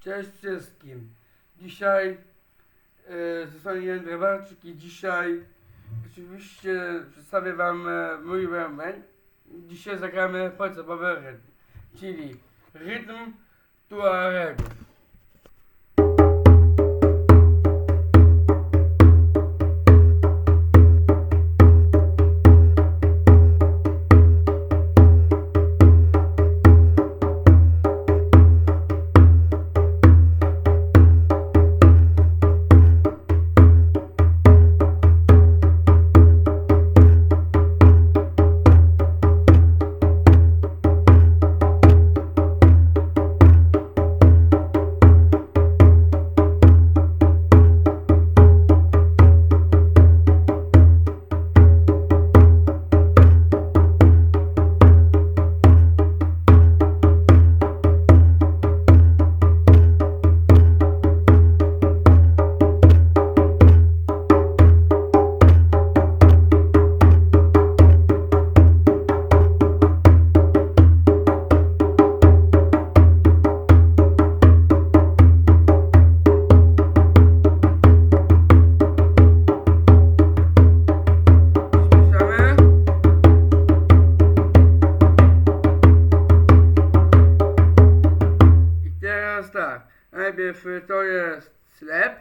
Cześć wszystkim. Dzisiaj e, strony Jan Drewarczyk i dzisiaj oczywiście przedstawię wam e, mój bęben. Dzisiaj zagramy podstawowy czyli rytm Tuaregu. Tak, najpierw y, to jest slap,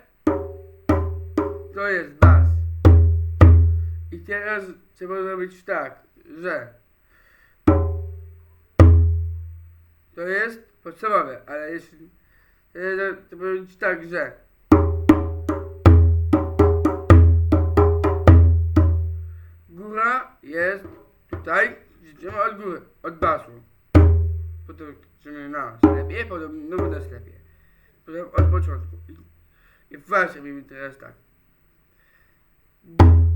to jest bas. I teraz trzeba zrobić tak, że to jest podstawowe, ale jeśli e, to zrobić tak, że góra jest tutaj, idziemy od góry, od basu. Idziemy na sklepie, znowu na sklepie. Potem od początku. I, właśnie robimy teraz tak.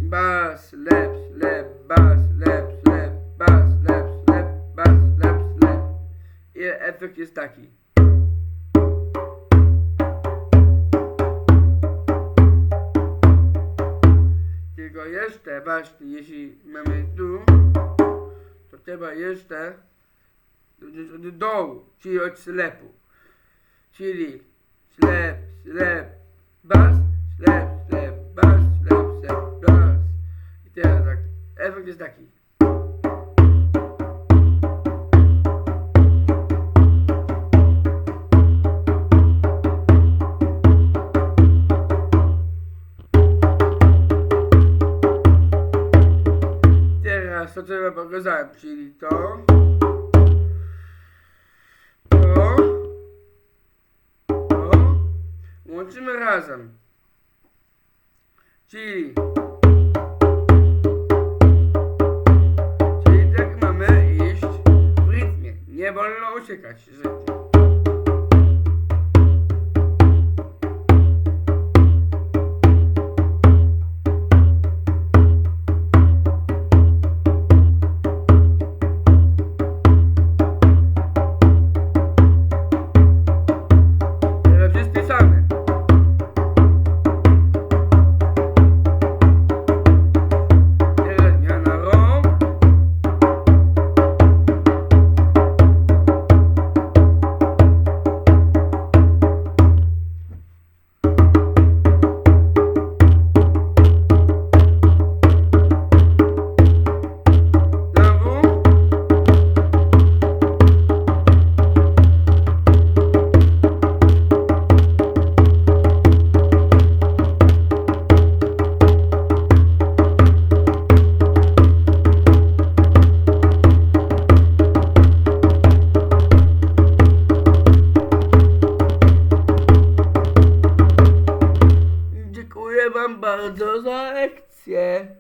Bas, lep, slep, bas, lep, slep, bas, lep, slep, bas, lep, slep. I efekt jest taki. Tylko jeszcze właśnie, jeśli mamy tu, to trzeba jeszcze do, do dołu, czyli od slepu. Czyli slep, slep, bas, slep, slep, bas, slep, slep, bas. I teraz tak, efekt jest taki. Teraz to co ja pokazałem, czyli to, łączymy razem. Czyli, czyli tak mamy iść w rytmie. Nie wolno uciekać z rytmu. Bardzo za lekcję.